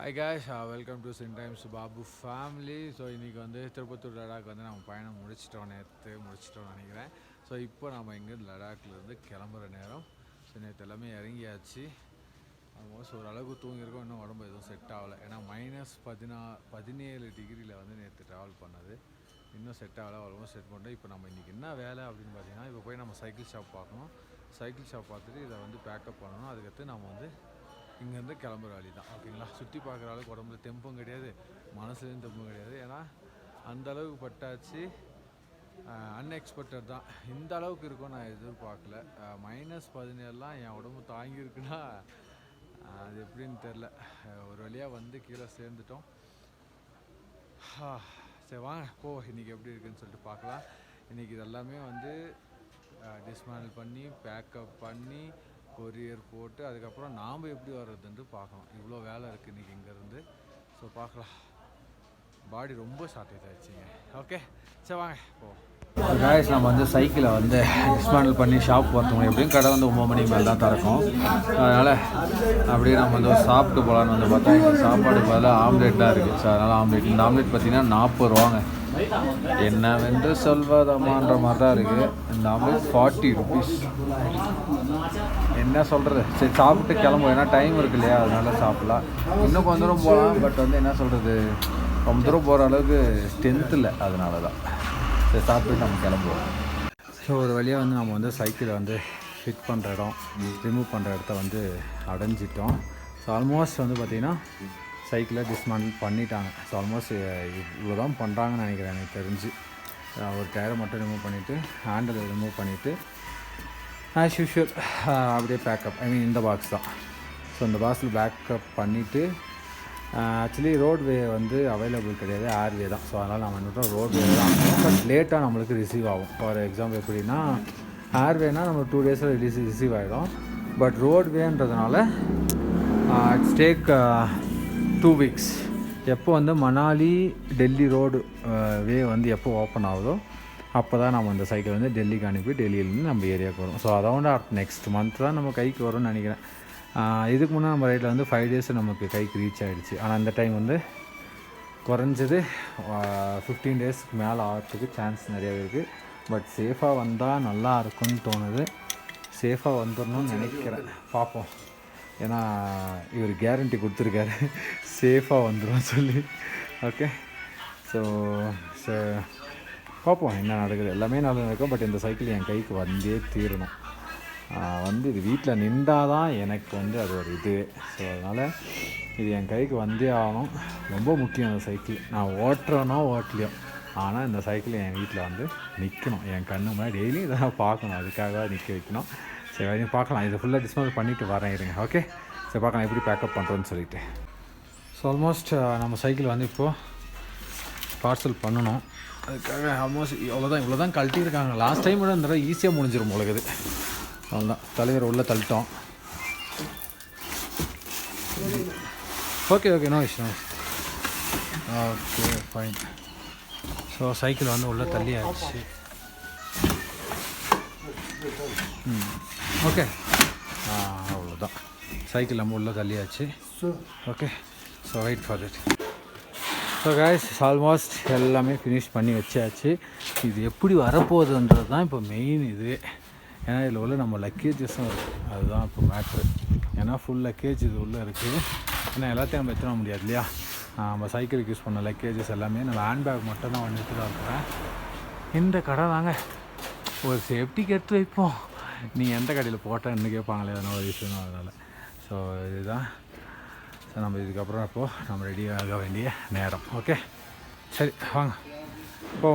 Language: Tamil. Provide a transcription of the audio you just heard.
ஹாய் கேஷ் வெல்கம் டு சின் டைம்ஸ் பாபு ஃபேமிலி ஸோ இன்றைக்கி வந்து திருப்பத்தூர் லடாக் வந்து நம்ம பயணம் முடிச்சிட்டோம் நேற்று முடிச்சிட்டோம்னு நினைக்கிறேன். ஸோ இப்போ நம்ம இங்கேருந்து லடாக்லேருந்து கிளம்புற நேரம். ஸோ நேற்று எல்லாமே இறங்கியாச்சு. ஆல்மோஸ்ட் ஓரளவுக்கு தூங்கியிருக்கோம். இன்னும் உடம்பு எதுவும் செட் ஆகலை. ஏன்னா மைனஸ் பதினா பதினேழு டிகிரியில் வந்து நேற்று ட்ராவல் பண்ணது. இன்னும் செட் ஆகலை. ஆல்மோஸ்ட் செட் பண்ணிட்டோம். இப்போ நம்ம இன்றைக்கி என்ன வேலை அப்படின்னு பார்த்தீங்கன்னா இப்போ போய் நம்ம சைக்கிள் ஷாப் பார்க்கணும். சைக்கிள் ஷாப் பார்த்துட்டு இதை வந்து பேக்கப் பண்ணணும். அதுக்கடுத்து நம்ம வந்து இங்கேருந்து கிளம்புற வழி தான் ஓகேங்களா? சுற்றி பார்க்குற அளவுக்கு உடம்புல தெம்பும் கிடையாது மனசுலையும் தெம்பும் கிடையாது. ஏன்னா அந்த அளவுக்கு பட்டாச்சு அன்எக்ஸ்பெக்டட் தான். இந்த அளவுக்கு இருக்கும் நான் எதிர்பார்க்கல. மைனஸ் பதினேழுலாம் என் உடம்பு தாங்கியிருக்குன்னா அது எப்படின்னு தெரில ஒரு வழியாக வந்து கீழே சேர்ந்துட்டோம். சரி வாங்க போ இன்றைக்கி எப்படி இருக்குன்னு சொல்லிட்டு பார்க்கலாம். இன்றைக்கி இதெல்லாமே வந்து டிஸ்மேனல் பண்ணி பேக்கப் பண்ணி கொரியர் போட்டு அதுக்கப்புறம் நாம் எப்படி வர்றதுன்ட்டு பார்க்கணும். இவ்வளோ வேலை இருக்குது இன்றைக்கி இங்கேருந்து. ஸோ பார்க்கலாம். பாடி ரொம்ப ஷார்ட்டேஜ் ஆகிடுச்சிங்க ஓகே சரி வாங்க. போ காய்ஸ் நம்ம வந்து சைக்கிளை வந்து டிஸ்மேண்டில் பண்ணி ஷாப் பார்த்தோம் எப்படியும் கடை வந்து ஒம்பது மணிக்கு மேலே தான் திறக்கும். அதனால் அப்படியே நம்ம வந்து சாப்பிட்டு போகலான்னு வந்து பார்த்தா சாப்பாடு பதிலாக ஆம்லேட் தான் இருக்குது ஸோ அதனால் ஆம்லேட் இந்த ஆம்லேட் பார்த்தீங்கன்னா நாற்பது ரூபாங்க. என்னவென்று சொல்வதமான்ற மாதிரி தான் இருக்குது இந்த ஆம்லேட் ஃபார்ட்டி ருபீஸ் என்ன சொல்கிறது சரி சாப்பிட்டு கிளம்புவோம். ஏன்னா டைம் இருக்கு இல்லையா? அதனால சாப்பிட்லாம். இன்னும் கொஞ்ச தூரம் போகலாம். பட் வந்து என்ன சொல்கிறது ரொம்ப தூரம் போகிற அளவுக்கு ஸ்ட்ரென்த் இல்லை. அதனால தான் சரி சாப்பிட்டு நம்ம கிளம்புவோம். ஸோ ஒரு வழியாக வந்து நம்ம வந்து சைக்கிளை வந்து ஃபிட் பண்ணுற இடம் ரிமூவ் பண்ணுற இடத்த வந்து அடைஞ்சிட்டோம். ஸோ ஆல்மோஸ்ட் வந்து பார்த்திங்கன்னா சைக்கிளை டிஸ்மேண்டில் பண்ணிட்டாங்க. ஸோ ஆல்மோஸ்ட் இவ்வளோ தான் பண்ணுறாங்கன்னு நினைக்கிறேன் எனக்கு தெரிஞ்சு. ஒரு டயரை மட்டும் ரிமூவ் பண்ணிவிட்டு ஹேண்டில் ரிமூவ் பண்ணிவிட்டு ஆஸ் யூஷுவல் அப்படியே பேக்கப் ஐ மீன் இந்த பாக்ஸ் தான். ஸோ இந்த பாக்ஸில் பேக்கப் பண்ணிவிட்டு ஆக்சுவலி ரோட்வே வந்து அவைலபிள் கிடையாது ஏர்வே தான். ஸோ அதனால் நம்ம என்ன ரோட்வே தான். பட் லேட்டாக நம்மளுக்கு ரிசீவ் ஆகும். ஃபார் எக்ஸாம்பிள் எப்படின்னா ஏர்வேனால் நம்ம டூ டேஸில் ரிலீஸ் ரிசீவ் ஆகிடும் பட் ரோட்வேன்றதுனால இட்ஸ் டேக் டூ வீக்ஸ் எப்போ வந்து மணாலி டெல்லி ரோடு வே வந்து எப்போ ஓப்பன் ஆகுதோ அப்போ தான் நம்ம அந்த சைக்கிள் வந்து டெல்லிக்கு அனுப்பி டெல்லியிலேருந்து நம்ம ஏரியாவுக்கு வரும். ஸோ அரௌண்ட் நெக்ஸ்ட் மந்த் தான் நம்ம கைக்கு வரும்னு நினைக்கிறேன். இதுக்கு முன்னே நம்ம ரைட்டில் வந்து ஃபைவ் டேஸ் நமக்கு கைக்கு ரீச் ஆகிடுச்சு ஆனால் அந்த டைம் வந்து குறைஞ்சது ஃபிஃப்டீன் டேஸ்க்கு மேலே ஆகிறதுக்கு சான்ஸ் நிறையாவே இருக்குது பட் சேஃபாக வந்தால் நல்லா இருக்கும்னு தோணுது. சேஃபாக வந்துடணும்னு நினைக்கிறேன். பார்ப்போம் ஏன்னா இவர் கேரண்டி கொடுத்துருக்காரு. சேஃபாக வந்துடும் சொல்லி. ஓகே ஸோ பார்ப்போம் என்ன நடக்குது. எல்லாமே நல்லா நடக்கும். பட் இந்த சைக்கிள் என் கைக்கு வந்தே தீரணும். வந்து இது வீட்டில் நின்றால் தான் எனக்கு வந்து அது ஒரு இது. ஸோ அதனால் இது என் கைக்கு வந்தே ஆகணும். ரொம்ப முக்கியம் அந்த சைக்கிள் நான் ஓட்டுறேனோ ஓட்டலையோ. ஆனால் இந்த சைக்கிள் என் வீட்டில் வந்து நிற்கணும் என் கண்ணு முன்னாடி டெய்லியும் இதை நான் பார்க்கணும். அதுக்காக நிற்க வைக்கணும். சரி வரையும் பார்க்கலாம். இதை ஃபுல்லாக டிஸ்மஸ் பண்ணிவிட்டு வரேன் இருங்க ஓகே சரி பார்க்கலாம் எப்படி பேக்கப் பண்ணுறோன்னு சொல்லிட்டு. ஸோ ஆல்மோஸ்ட் uh, நம்ம சைக்கிள் வந்து இப்போது பார்சல் பண்ணணும். அதுக்காக ஆல்மோஸ்ட் இவ்வளோதான் இவ்வளோ தான் கழட்டியிருக்காங்க. லாஸ்ட் டைம் விட இந்த தடவை ஈஸியாக முடிஞ்சிடும் உங்களுக்கு அவ்வளோதான் தலைவர் உள்ளே தள்ளிட்டோம். Okay okay no is okay fine so cycle வந்து உள்ளே தள்ளி ஆயிடுச்சு ஓகே. அவ்வளோதான். சைக்கிள் நம்ம உள்ளே தள்ளியாச்சு. Okay. So wait for it so guys almost எல்லாமே ஃபினிஷ் பண்ணி வச்சாச்சு. இது எப்படி வரப்போகுதுன்றது தான் இப்போ மெயின் இது. ஏன்னா இதில் உள்ள நம்ம லக்கேஜஸும் அதுதான் இப்போ மேட்ரு ஏன்னா ஃபுல் லக்கேஜ் இது உள்ளே இருக்குது ஏன்னா எல்லாத்தையும் நம்ம எடுத்துட முடியாது இல்லையா? நம்ம சைக்கிளுக்கு யூஸ் பண்ண லக்கேஜஸ் எல்லாமே நம்ம ஹேண்ட்பேக் மட்டும் தான் வந்துட்டு தான் இருக்கிறேன். இந்த கடை தாங்க. ஒரு சேஃப்டிக்கு எடுத்து வைப்போம். நீ எந்த கடையில் போட்டேன்னு கேட்பாங்களே எதனா ஒரு விஷயம் அதனால். ஸோ இதுதான். ஸோ நம்ம இதுக்கப்புறம் இப்போது நம்ம ரெடி ஆக வேண்டிய நேரம். ஓகே சரி வாங்க. போ